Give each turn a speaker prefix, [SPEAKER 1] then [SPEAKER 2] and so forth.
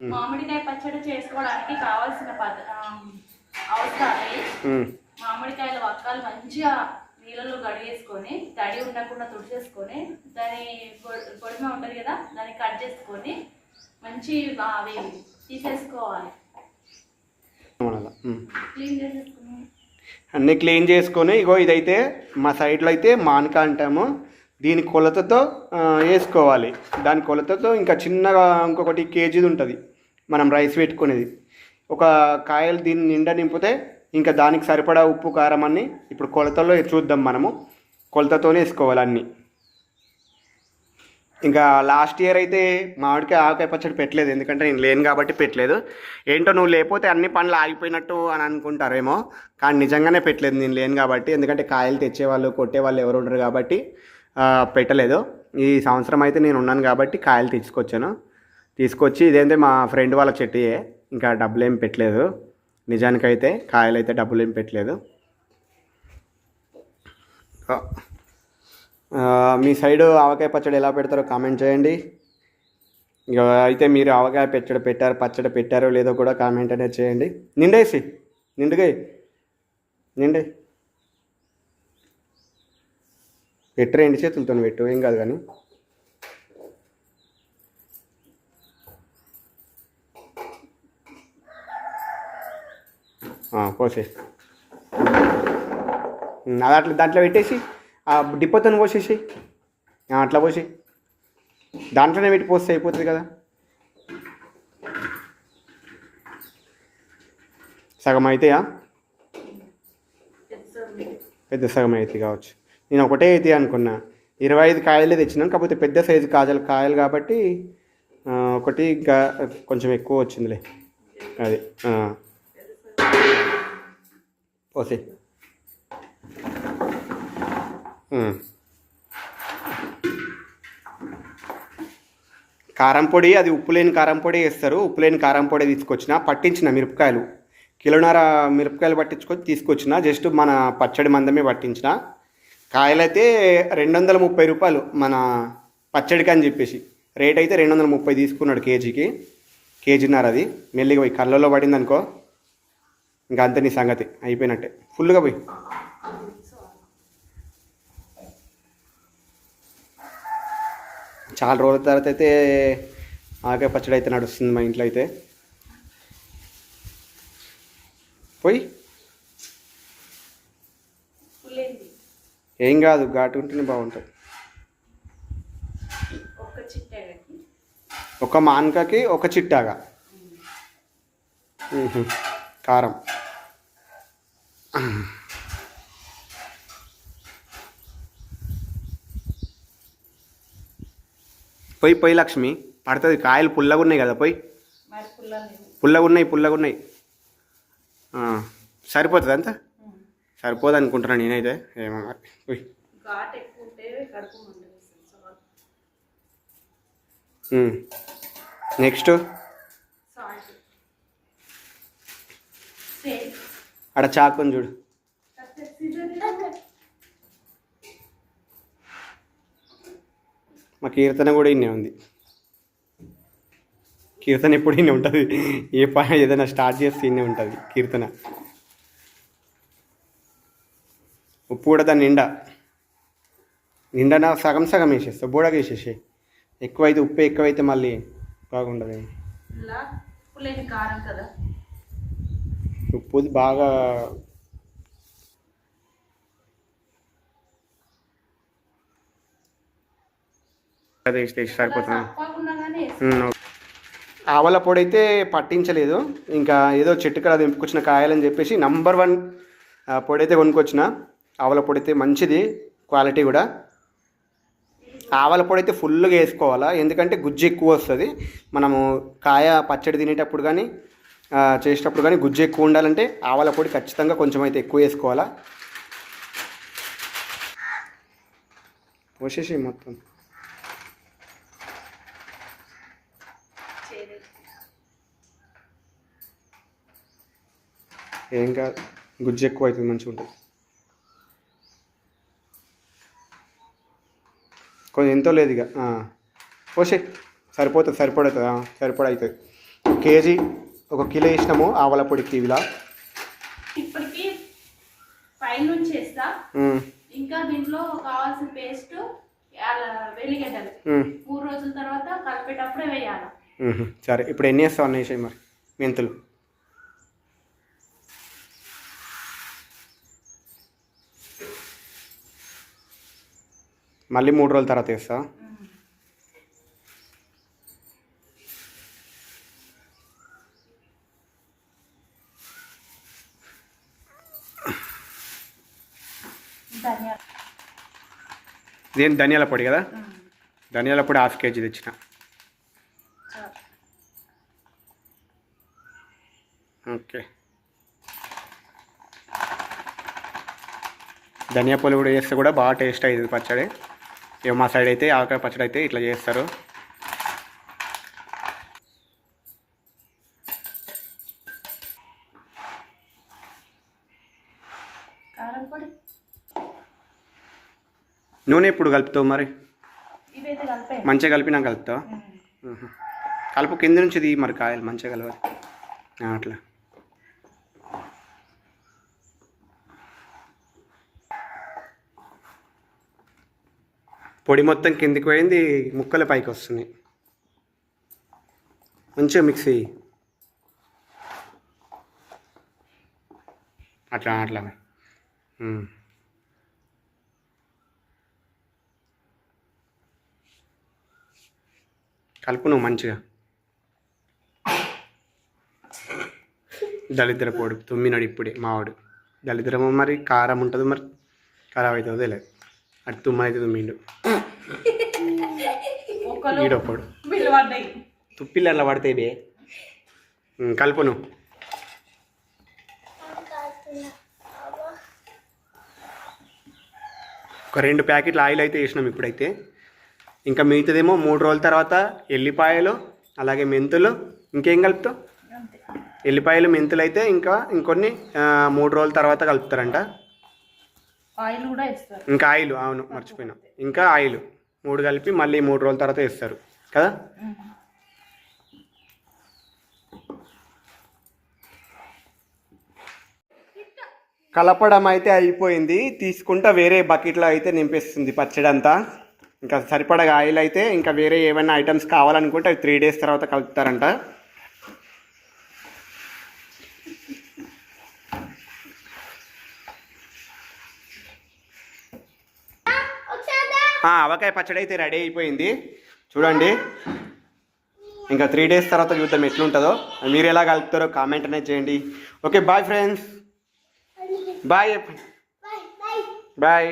[SPEAKER 1] మామిడికాయ పచ్చడి చేసుకోవడానికి కావాల్సిన అవసరాలు. మామిడికాయల వక్కలు మంచిగా నీళ్ళలో గడిగేసుకొని తడి ఉండకుండా తుడిచేసుకొని దాని పొడిమ ఉంటుంది కదా దాన్ని కట్ చేసుకొని మంచి అవి తీసేసుకోవాలి. క్లీన్ చేసేసుకుని.
[SPEAKER 2] అన్నీ క్లీన్ చేసుకొని ఇగో ఇదైతే మా సైడ్లో అయితే మానక అంటాము. దీని కొలతతో వేసుకోవాలి. దాని కొలతతో ఇంకా చిన్నగా ఇంకొకటి కేజీది ఉంటుంది. మనం రైస్ పెట్టుకునేది. ఒక కాయలు దీన్ని నిండా నింపితే ఇంకా దానికి సరిపడా ఉప్పు కారం అన్ని ఇప్పుడు కొలతలో చూద్దాం మనము. కొలతతోనే వేసుకోవాలి అన్నీ. ఇంకా లాస్ట్ ఇయర్ అయితే మామిడికాయ ఆవకాయ పచ్చడి పెట్టలేదు. ఎందుకంటే నేను లేను కాబట్టి పెట్టలేదు. ఏంటో నువ్వు లేకపోతే అన్ని పనులు ఆగిపోయినట్టు అని అనుకుంటారేమో. కానీ నిజంగానే పెట్టలేదు. నేను లేను కాబట్టి. ఎందుకంటే కాయలు తెచ్చేవాళ్ళు కొట్టేవాళ్ళు ఎవరు ఉండరు కాబట్టి పెట్టలేదు. ఈ సంవత్సరం అయితే నేను ఉన్నాను కాబట్టి కాయలు తెచ్చుకొచ్చాను. తీసుకొచ్చి ఇదేంటే మా ఫ్రెండ్ వాళ్ళ చెట్టుయే. ఇంకా డబ్బులు ఏం పెట్టలేదు. నిజానికైతే కాయలు అయితే డబ్బులు ఏం పెట్టలేదు మీ సైడు ఆవకాయ పచ్చడి ఎలా పెడతారో కామెంట్ చేయండి. ఇక అయితే మీరు ఆవకాయ పచ్చడి పెట్టారు పచ్చడి పెట్టారో లేదో కూడా కామెంట్ అనేది చేయండి. నిండేసి నిండుగా నిండే. పెట్టు చేతులతో పెట్టు ఏం కాదు కానీ. కోసే అది అట్లా దాంట్లో పెట్టేసి ఆ డిప్పతో పోసేసి అట్లా పోసి దాంట్లోనే పెట్టి పోస్తే అయిపోతుంది కదా. సగం అయితాయా? పెద్ద సగం అయితే కావచ్చు. నేను ఒకటే అయితే అనుకున్నా. ఇరవై ఐదు కాయలే తెచ్చినాను కాకపోతే పెద్ద సైజు కాజలు కాయలు కాబట్టి ఒకటి ఇంకా కొంచెం ఎక్కువ వచ్చిందిలే. అది పోసే ఉమ్. Mm. కారం పొడి అది ఉప్పు లేని కారం పొడి వేస్తారు. ఉప్పు లేని కారం పొడి తీసుకొచ్చిన పట్టించిన మిరపకాయలు. కిలోన్నర మిరపకాయలు పట్టించుకొని తీసుకొచ్చిన జస్ట్ మన పచ్చడి మందమే పట్టించిన. కాయలైతే రెండు వందల ముప్పై రూపాయలు మన పచ్చడికి అని చెప్పేసి. రేట్ అయితే రెండు వందల ముప్పై తీసుకున్నాడు కేజీకి. కేజీన్నర అది. మెల్లిగా పోయి కళ్ళలో పడింది అనుకో ఇంకా అంతే నీ సంగతి. అయిపోయినట్టే. ఫుల్గా పోయి. చాలా రోజుల తర్వాత అయితే ఆకాయ పచ్చడి అయితే నడుస్తుంది మా ఇంట్లో అయితే. పోయి. ఏం కాదు ఘాటు ఉంటేనే బాగుంటుంది. ఒక మాన్కకి ఒక చిట్టాగా. కారం. పోయి పోయి లక్ష్మి పడుతుంది. కాయలు పుల్లగా ఉన్నాయి కదా పోయి. పుల్లగా ఉన్నాయి పుల్లగా ఉన్నాయి సరిపోతుంది అంతా? సరిపోదు అనుకుంటున్నాను నేనైతే. ఏమో మరి. పోయి. నెక్స్ట్. ఆడ చాకుని చూడు. మా కీర్తన కూడా ఇన్నే ఉంది. కీర్తన ఎప్పుడు ఇన్నే ఉంటుంది? ఏ పని ఏదైనా స్టార్ట్ చేస్తే ఇన్నే ఉంటుంది కీర్తన. ఉప్పు కూడా దాని నిండా. నిండా సగం సగం వేసేస్తా బూడగా వేసేసే ఎక్కువైతే ఉప్పు ఎక్కువైతే మళ్ళీ బాగుండదు.
[SPEAKER 1] పుల్లేని కారం కదా.
[SPEAKER 2] ఉప్పు బాగా సరిపోతుంది. ఆవల పొడి అయితే పట్టించలేదు. ఇంకా ఏదో చెట్టు కాడ తెంపుకొచ్చిన కాయాలని చెప్పేసి నంబర్ వన్ పొడి అయితే కొనుక్కొచ్చిన. ఆవల పొడి అయితే మంచిది క్వాలిటీ కూడా. ఆవల పొడి అయితే ఫుల్గా వేసుకోవాలా? ఎందుకంటే గుజ్జు ఎక్కువ వస్తుంది. మనము కాయ పచ్చడి తినేటప్పుడు కానీ చేసేటప్పుడు కానీ గుజ్జు ఎక్కువ ఉండాలంటే ఆవాల పొడి ఖచ్చితంగా కొంచెం అయితే ఎక్కువ వేసుకోవాలా. పోసేసి మొత్తం. ఏం కాదు. గుజ్జు ఎక్కువ అవుతుంది మంచిగా ఉంటుంది. కొంచెం ఎంతో లేదు ఇక. పోసే సరిపోతుంది సరిపడుతుంది సరిపడ అవుతుంది కేజీ ఒక కిలో వేసినాము ఆవల పొడికి ఇలా
[SPEAKER 1] ఇప్పటికి పైనుంచి వేస్తా. ఇంకా దీంట్లో కావాల్సిన పేస్ట్ వెల్లిగడ్డలు. మూడు రోజుల తర్వాత కలిపేటప్పుడే వేయాలి.
[SPEAKER 2] సరే ఇప్పుడు ఎన్ని వేస్తావు అన్న వేసాయి మరి? మెంతులు. మళ్ళీ మూడు రోజుల తర్వాత వేస్తా.
[SPEAKER 1] ధనియాలు
[SPEAKER 2] ఇదేం ధనియాల పొడి కదా? ధనియాల పొడి హాఫ్ కేజీ తెచ్చిన. ఓకే. ధనియా పొడి కూడా చేస్తే కూడా బాగా టేస్ట్ అయ్యింది పచ్చడి. ఇక మా సైడ్ అయితే ఆవకాయ పచ్చడి అయితే ఇట్లా చేస్తారు
[SPEAKER 1] కారం పొడి
[SPEAKER 2] నూనె ఎప్పుడు కలుపుతావు మరి? మంచిగా కలిపినా కలుపుతావా. కలుపు కింద నుంచి తీ మరి కాయలు మంచిగా కలవాలి. అట్లా. పొడి మొత్తం కిందికి పోయింది ముక్కల పైకి వస్తుంది మంచిగా మిక్స్ అట్లా అట్లా కలుపు నువ్వు మంచిగా. దళిద్ర పోడు తుమ్మినాడు ఇప్పుడే మావాడు దళిద్రము మరి కారం ఉంటుంది మరి ఖరాబ్ అవుతుందో లేదు అటు తుమ్మ అయితే తుమ్మిండు ఈడొక్కడు
[SPEAKER 1] బిల్లు పడ్డాయి.
[SPEAKER 2] తుప్పిళ్ళు అట్లా పడితే బే. ఉమ్, కలుపు నువ్వు. ఒక రెండు ప్యాకెట్లు ఆయిల్ అయితే వేసినాం ఇప్పుడైతే. ఇంకా మిగతాదేమో మూడు రోజుల తర్వాత ఎల్లిపాయలు అలాగే మెంతులు ఇంకేం కలుపుతావు? ఎల్లిపాయలు మెంతులు అయితే ఇంకా ఇంకొన్ని మూడు రోజుల తర్వాత కలుపుతారంట.
[SPEAKER 1] ఆయిల్ కూడా ఇస్తారు
[SPEAKER 2] ఇంకా ఆయిల్ అవును మర్చిపోయినా. ఇంకా ఆయిల్ మూడు కలిపి మళ్ళీ మూడు రోజుల తర్వాత వేస్తారు కదా? కలపడం అయితే అయిపోయింది. తీసుకుంటా వేరే బకెట్లో అయితే నింపేస్తుంది పచ్చడి అంతా ఇంకా సరిపడగా ఆయిల్ అయితే ఇంకా వేరే ఏమైనా ఐటమ్స్ కావాలనుకుంటే అవి త్రీ డేస్ తర్వాత కలుపుతారంట. ఆ, ఆవకాయ పచ్చడి అయితే రెడీ అయిపోయింది. చూడండి. ఇంకా త్రీ డేస్ తర్వాత చూద్దాం ఎట్లుంటుందో. మీరు ఎలా కలుపుతారో కామెంట్ అనేది చేయండి. Okay bye friends. Bye bye.